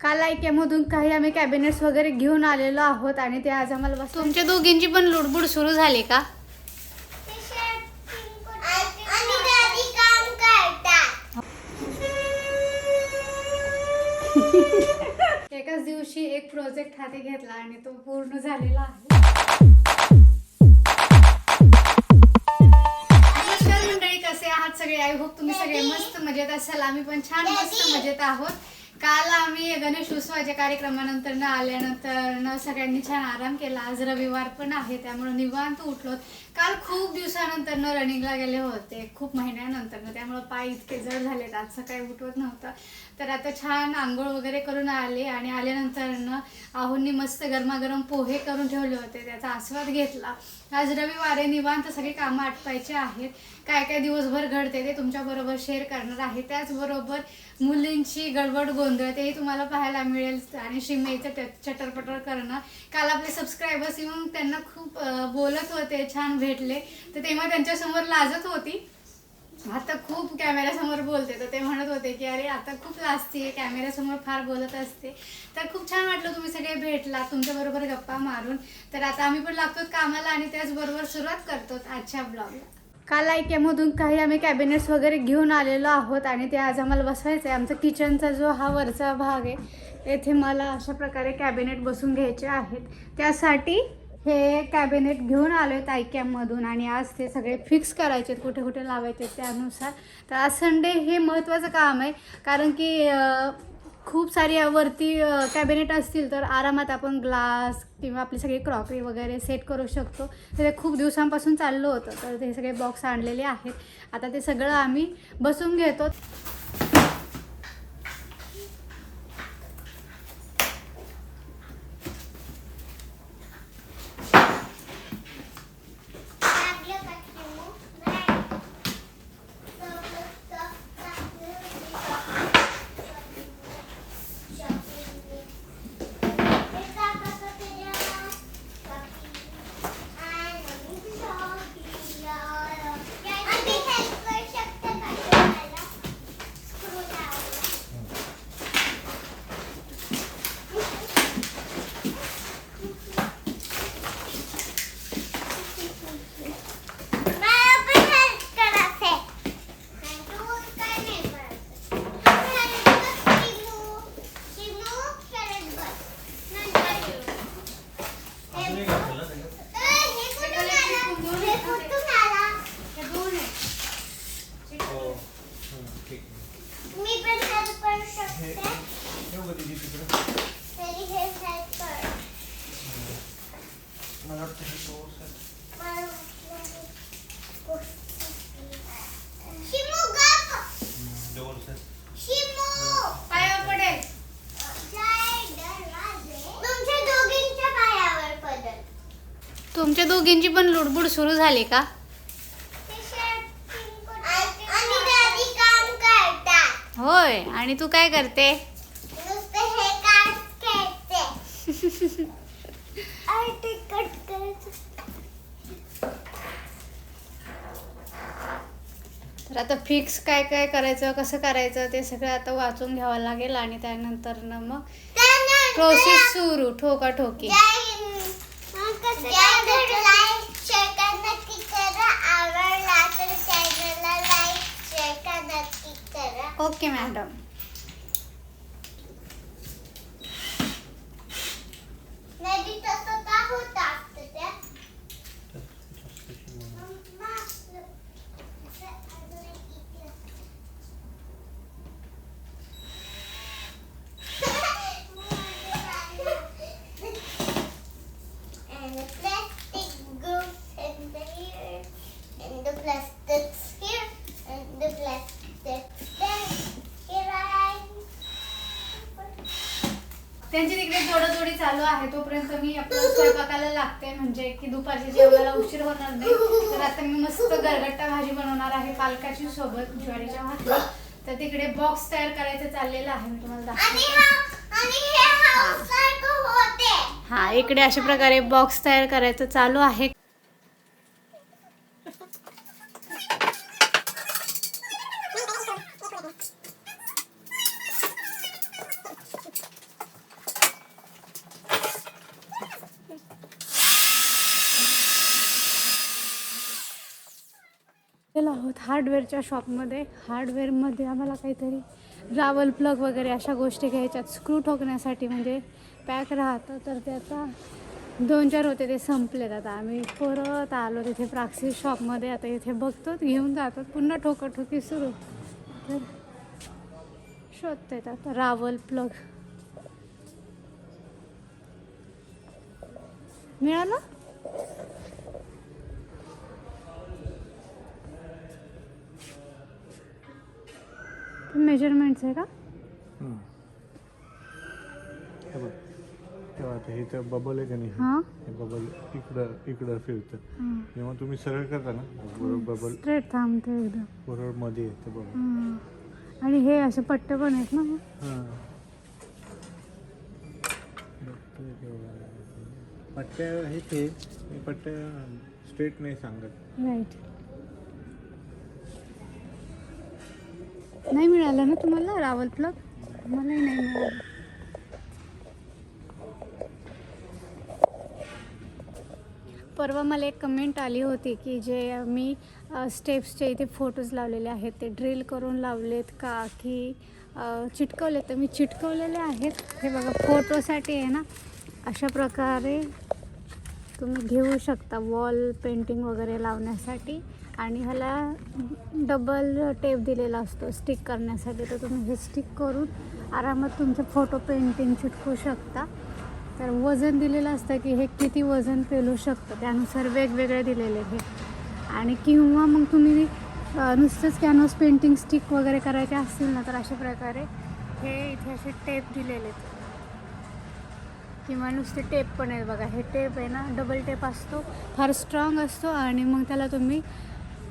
काल ऐक्यामधून काही आम्ही कॅबिनेट्स वगैरे घेऊन आलेलो आहोत आणि ते आज आम्हाला बस तुमच्या दोघींची पण लुडबुड सुरू झाली का? आणि दादी काम करतात एकाच दिवशी एक प्रोजेक्ट हाती घेतला आणि तो पूर्ण झालेला आहे. नमस्कार मंडळी कसे आहात सगळे? आय होप तुम्ही सगळे मस्त मजेत असाल. आम्ही पण छान मस्त मजेत आहोत. काल आम्ही गणेश उत्सवाच्या कार्यक्रमानंतर न आल्यानंतर न सगळ्यांनी छान आराम केला. आज रविवार पण आहे त्यामुळे निवांत उठलो काल खूप दिवसानंतर न रनिंगला गेले होते. खूप महिन्यानंतर त्यामुळे पाय इतके जड झालेत. आज सकाळी उठवत नव्हतं. तर आता छान आंघोळ वगैरे करून आले आणि आल्यानंतर न आहोंनी मस्त गरमागरम पोहे करून ठेवले होते त्याचा आस्वाद घेतला. आज रविवार आहे निवांत सगळी कामं आटपायची आहेत. काय काय दिवसभर घडते ते तुमच्याबरोबर शेअर करणार आहे. त्याचबरोबर मुलींची गडबड गोंधळ तेही तुम्हाला पाहायला मिळेल. आणि शिमेचं चटरपटर करणं. काल आपले सबस्क्रायबर्स येऊन त्यांना खूप बोलत होते छान भेटले. तर तेव्हा त्यांच्यासमोर लाजत होती. आता खूप कॅमेऱ्यासमोर बोलते तर ते म्हणत होते की अरे आता खूप लाजते कॅमेऱ्यासमोर फार बोलत असते. तर खूप छान वाटलं तुम्ही सगळे भेटला तुमच्याबरोबर गप्पा मारून. तर आता आम्ही पण लागतो कामाला आणि त्याचबरोबर सुरुवात करतो आजच्या ब्लॉगला काल ऐक्यामधून काही आम्ही कॅबिनेट्स वगैरे घेऊन आलेलो आहोत आणि ते आज आम्हाला बसवायचं आहे आमचा किचनचा जो हा वरचा भाग आहे येथे मला अशा प्रकारे कॅबिनेट बसून घ्यायचे आहेत. त्यासाठी हे कॅबिनेट घेऊन आलो आहेत आयकॅममधून आणि आज ते सगळे फिक्स करायचे आहेत, कुठे कुठे लावायचे आहेत त्यानुसार. तर आज संडे हे महत्त्वाचं काम आहे कारण की खूप सारी वरती कॅबिनेट असतील तर आरामात आपण ग्लास किंवा आपली सगळी क्रॉकरी वगैरे सेट करू शकतो. तर ते खूप दिवसांपासून चाललं होतं तर ते सगळे बॉक्स आणलेले आहेत. आता ते सगळं आम्ही बसून घेतो लागलं का चिमू? नाही. समजतं, लागलं shopping. हे टाका का त्याच्यात? आणि shopping. आणि help करू शकता का तुम्हाला? Screw लावायला. मला पण help करायचंय. नाही, तू काय नाही करायचं. खेळत बस, चिमू. चिमू, खेळत बस. नंतर येऊ. हे ए, हे कुठून आलं? हे कुठून आलं? हे दोन आहेत हो ठीक मी पण help करू शकते. ठेव का दीदी तिकडं तरी हे help कर. मला वाटतं हे थोडंसं मला चिमू गप. जवळचं चिमू. पायावर पडेल तुमच्या दोघींच्या पायावर पडल तुमच्या दोघींची पण लुडबुड सुरू झाली का? आणि दादी काम करतात. होय आणि तू काय करते? हे तर आता फिक्स काय काय करायचं कसं करायचं ते सगळं आता वाचून घ्यावं लागेल आणि त्यानंतर ना मग प्रोसेस सुरू ठोका ठोकी जय- मग कसं काय लाईक शेअर करा नक्की करा आवडला तर चॅनलला लाईक शेअर करा नक्की करा ओके मॅडम. चालू आहे तोपर्यंत मी आपल्या स्वयंपाकाला लागते. म्हणजे की दुपारच्या जेवणाला उशीर होणार नाही. तर आता मी मस्त गरगट्टा भाजी बनवणार आहे पालकाची सोबत ज्वारीच्या भाकरी. तर तिकडे बॉक्स तयार करायचं चाललेलं आहे. मी तुम्हाला आणि दाखवते हा हे हा इकडे अशा प्रकारे बॉक्स तयार करायचं चालू आहे. गेलो आहोत हार्डवेअरच्या शॉपमध्ये हार्डवेअरमध्ये आम्हाला काहीतरी रावल प्लग वगैरे अशा गोष्टी घ्यायच्यात. स्क्रू ठोकण्यासाठी म्हणजे पॅक राहतं तर त्याचा दोन चार होते ते संपलेत. आता आम्ही परत आलो तिथे प्राक्सिस शॉपमध्ये आता इथे बघतो घेऊन जातो. पुन्हा ठोकाठोकी सुरू. तर शोधतात आता रावल प्लग मिळालं? मेजरमेंट्स आहे का? हे बघ तेव्हा आता हे तर बबल आहे का नाही? हां. हे बबल इकडं इकडं फिरतं. हां. जेव्हा तुम्ही सरळ करता ना बरोबर बबल स्ट्रेट थांबते एकदम. बरोबर मध्ये येते बबल हां. आणि हे असे पट्टे पण आहेत ना हां. बघतोय तेव्हा. पट्ट्या हे ते मी पट्ट्या स्ट्रेट नाही सांगत. राईट नाही मिळालं ना तुम्हाला? रावल प्लग मलाही नाही मिळालं. परवा मला एक कमेंट आली होती की जे मी स्टेप्सचे इथे फोटोज लावलेले आहेत ते ड्रिल करून लावलेत का की चिटकवले तर मी चिटकवलेले आहेत. हे बघा फोटोसाठी आहे ना अशा प्रकारे तुम्ही घेऊ शकता वॉल पेंटिंग वगैरे लावण्यासाठी. आणि ह्याला डबल टेप दिलेला असतो. स्टिक करण्यासाठी. तर तुम्ही हे स्टिक करून आरामात तुमचं फोटो पेंटिंग चिटकू शकता. तर वजन दिलेलं असतं की हे किती वजन पेलू शकतं. त्यानुसार वेगवेगळे दिलेले हे. आणि किंवा मग तुम्ही नुसतंच कॅनव्हास पेंटिंग स्टिक वगैरे करायचे असतील ना तर अशा प्रकारे हे इथे असे टेप दिलेले आहेत. किंवा नुसते टेप पण आहे बघा. हे टेप आहे ना डबल टेप असतो. फार स्ट्रॉंग असतो आणि मग त्याला तुम्ही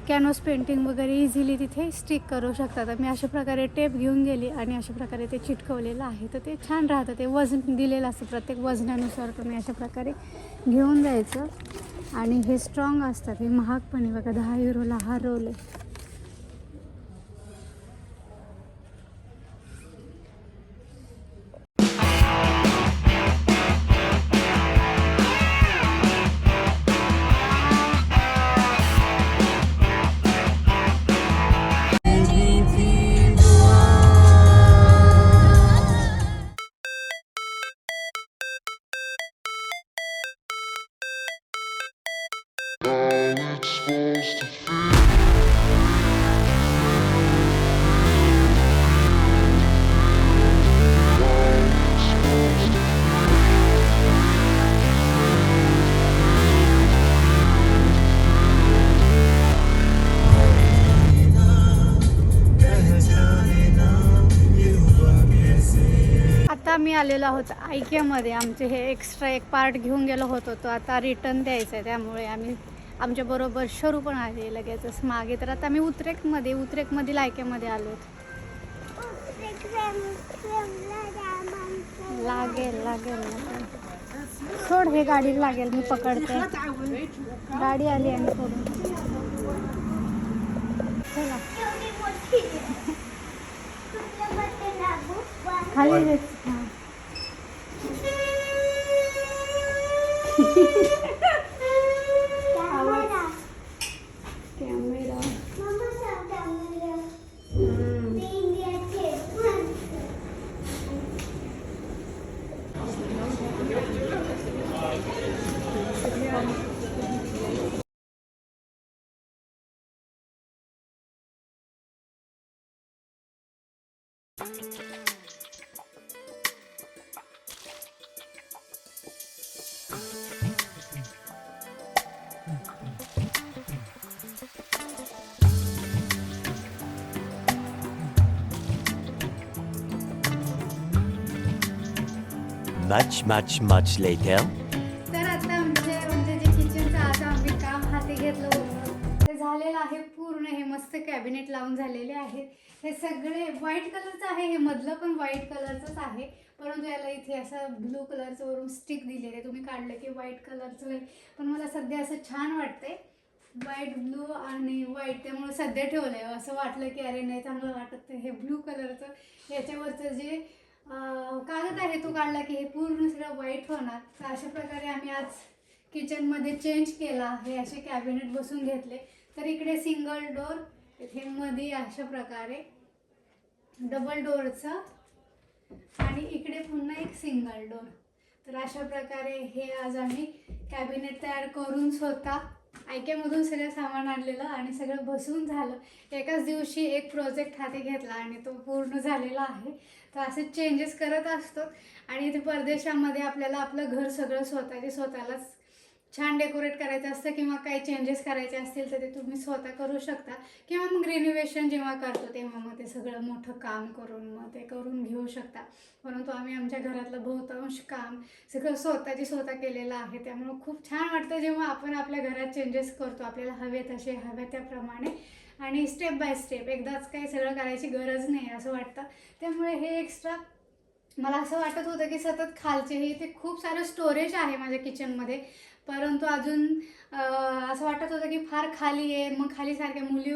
कॅनव्हास पेंटिंग वगैरे इझिली तिथे स्टिक करू शकता तर मी अशा प्रकारे टेप घेऊन गेली आणि अशा प्रकारे ते चिटकवलेलं आहे. तर ते छान राहतं. ते वजन दिलेलं असतं प्रत्येक वजनानुसार. तुम्ही अशा प्रकारे घेऊन जायचं. आणि हे स्ट्रॉंग असतात. हे महाग पण आहे बघा दहा युरोला हा रोल आहे. आलेलो आहोत ऐक्यामध्ये आमचे हे एक्स्ट्रा एक पार्ट घेऊन गेलो होतो. तो आता रिटर्न द्यायचा आहे. त्यामुळे आम्ही आमच्याबरोबर शरू पण आले लगेचच मागे तर आता आम्ही उतरेकमध्ये उतरेकमधील ऐक्यामध्ये आलो लागेल लागेल लागेल. सोड हे गाडी लागेल मी पकडते. गाडी आली आणि सोडून. चला. खाली Much, much, much later. तर आता आमचे म्हणजे जे किचनचं आज आम्ही काम हाती घेतलं होतं. ते झालेलं आहे पूर्ण. हे मस्त कॅबिनेट लावून झालेले आहेत हे सगळे व्हाईट कलरचं आहे. हे मधलं पण व्हाईट कलरचंच आहे. परंतु याला इथे असं ब्लू कलरचं वरून स्टिक दिलेलं. आहे तुम्ही काढलं की व्हाईट कलरचं आहे पण मला सध्या असं छान वाटतंय. व्हाईट ब्लू आणि व्हाईट त्यामुळे सध्या ठेवलं आहे असं वाटलं की अरे नाही चांगलं वाटत हे ब्लू कलरचं याच्यावरचं जे कागद आहे तो काढला की हे पूर्ण सगळं वाईट होणार. तर अशा प्रकारे आम्ही आज किचनमध्ये चेंज केला हे असे कॅबिनेट बसून घेतले. तर इकडे सिंगल डोर इथे मध्ये अशा प्रकारे डबल डोअरचं आणि इकडे पुन्हा एक सिंगल डोर तर अशा प्रकारे हे आज आम्ही कॅबिनेट तयार करून स्वतः आयक्यामधून सगळं सामान आणलेलं आणि सगळं बसून झालं. एकाच दिवशी एक प्रोजेक्ट हाती घेतला आणि तो पूर्ण झालेला आहे. तर असे चेंजेस करत असतो आणि इथे परदेशामध्ये आपल्याला आपलं घर सगळं स्वतःचे स्वतःलाच छान डेकोरेट करायचं असतं किंवा काही चेंजेस करायचे असतील तर ते तुम्ही स्वतः करू शकता. किंवा मग रिनोव्हेशन जेव्हा करतो तेव्हा मग ते सगळं मोठं काम करून मग ते करून घेऊ शकता. परंतु आम्ही आमच्या घरातलं बहुतांश काम सगळं स्वतःची स्वतः केलेलं आहे. त्यामुळं खूप छान वाटतं जेव्हा आपण आपल्या घरात चेंजेस करतो आपल्याला हवे तसे हव्या त्याप्रमाणे. आणि स्टेप बाय स्टेप एकदाच काही सगळं करायची गरज नाही असं वाटतं. त्यामुळे हे एक्स्ट्रा मला असं वाटत होतं की सतत खालचे हे इथे खूप सारं स्टोरेज आहे माझ्या किचनमध्ये परंतु अजून असं वाटत होतं की फार खाली आहे मग खाली सारख्या मुली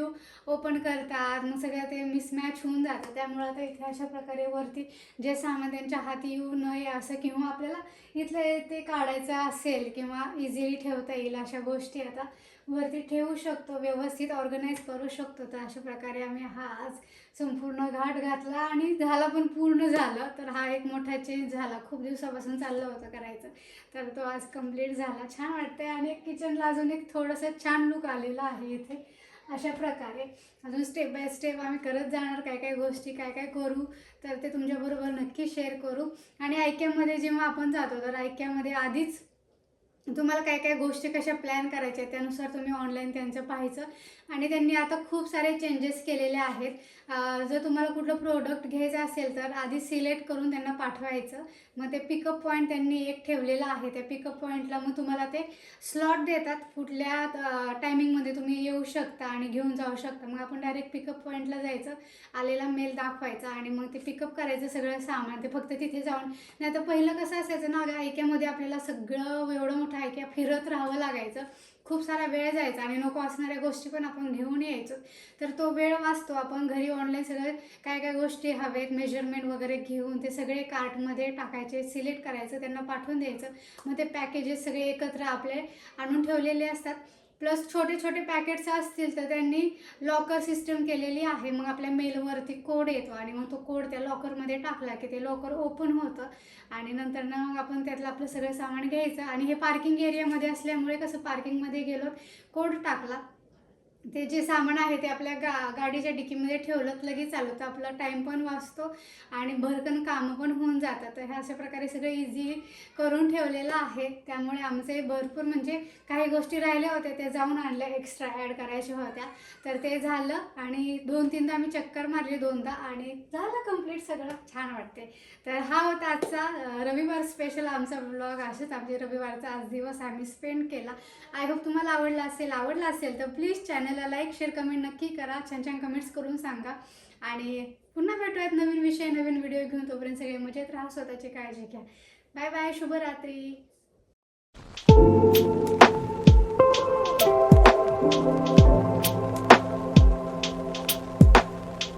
ओपन करतात मग सगळं ते मिसमॅच होऊन जातं. त्यामुळे आता इथे अशा प्रकारे वरती जे सामान त्यांच्या हाती येऊ नये असं किंवा आपल्याला इथलं ते काढायचं असेल किंवा इझिली ठेवता येईल अशा गोष्टी आता वरती ठेवू शकतो व्यवस्थित ऑर्गनाईज करू शकतो. तर अशा प्रकारे आम्ही हा आज संपूर्ण घाट घातला आणि झाला पण पूर्ण झालं. तर हा एक मोठा चेंज झाला. खूप दिवसापासून चाललं होतं करायचं. तर तो आज कंप्लीट झाला. छान वाटतंय. आणि किचनला अजून एक थोडंसं छान लुक आलेला आहे इथे. अशा प्रकारे. अजून स्टेप बाय स्टेप आम्ही करत जाणार. काय काय गोष्टी काय काय करू तर ते तुमच्याबरोबर नक्की शेअर करू. आणि ऐक्यामध्ये जेव्हा आपण जातो तर ऐक्यामध्ये आधीच तुम्हाला काय काय गोष्टी कशा प्लॅन करायच्या आहेत त्यानुसार तुम्ही ऑनलाईन त्यांचं पाहायचं. आणि त्यांनी आता खूप सारे चेंजेस केलेले आहेत. जर तुम्हाला कुठलं प्रोडक्ट घ्यायचं असेल तर आधी सिलेक्ट करून त्यांना पाठवायचं. मग ते पिकअप पॉईंट त्यांनी एक ठेवलेलं आहे. त्या पिकअप पॉईंटला मग तुम्हाला ते स्लॉट देतात. कुठल्या टायमिंगमध्ये तुम्ही येऊ शकता आणि घेऊन जाऊ शकता. मग आपण डायरेक्ट पिकअप पॉईंटला जायचं. आलेला मेल दाखवायचा आणि मग ते पिकअप करायचं सगळं सामान. ते फक्त तिथे जाऊन. नाही तर पहिलं कसं असायचं ना ऐक्यामध्ये आपल्याला सगळं एवढं मोठं ऐक्या फिरत राहावं लागायचं. खूप सारा वेळ जायचा आणि नको असणाऱ्या गोष्टी पण आपण घेऊन यायचो. तर तो वेळ वाचतो. आपण घरी ऑनलाईन सगळे काय काय गोष्टी हवेत मेजरमेंट वगैरे घेऊन ते सगळे कार्टमध्ये टाकायचे सिलेक्ट करायचं त्यांना पाठवून द्यायचं. मग ते पॅकेजेस सगळे एकत्र आपले आणून ठेवलेले असतात. प्लस छोटे छोटे पॅकेट्स असतील तर त्यांनी लॉकर सिस्टम केलेली आहे. मग आपल्या मेलवरती कोड येतो आणि मग तो कोड त्या लॉकरमध्ये टाकला की ते लॉकर ओपन होतं आणि नंतर ना मग आपण त्यातलं आपलं सगळं सामान घ्यायचं आणि हे पार्किंग एरियामध्ये असल्यामुळे कसं पार्किंगमध्ये गेलो कोड टाकला. ते जे सामान आहे ते आपल्या गा गाडीच्या डिकीमध्ये ठेवलं लगेच चालवतं आपला टाईम पण वाचतो आणि भरकन कामं पण होऊन जातात. तर ह्या अशा प्रकारे सगळं इझी करून ठेवलेलं आहे. त्यामुळे आमचे भरपूर म्हणजे काही गोष्टी राहिल्या होत्या त्या जाऊन आणल्या एक्स्ट्रा ॲड करायच्या होत्या. तर ते झालं आणि दोन तीनदा आम्ही चक्कर मारली दोनदा आणि झालं कंप्लीट सगळं. छान वाटते तर हा होता आजचा रविवार स्पेशल आमचा ब्लॉग असेच आमचे रविवारचा आज दिवस आम्ही स्पेंड केला. आय होप तुम्हाला आवडला असेल आवडला असेल तर प्लीज चॅनल चॅनलला लाईक शेअर कमेंट नक्की करा. छान छान कमेंट्स करून सांगा. आणि पुन्हा भेटूयात नवीन विषय नवीन व्हिडिओ घेऊन. तोपर्यंत सगळे मजेत राहा स्वतःची काळजी घ्या. बाय बाय शुभरात्री.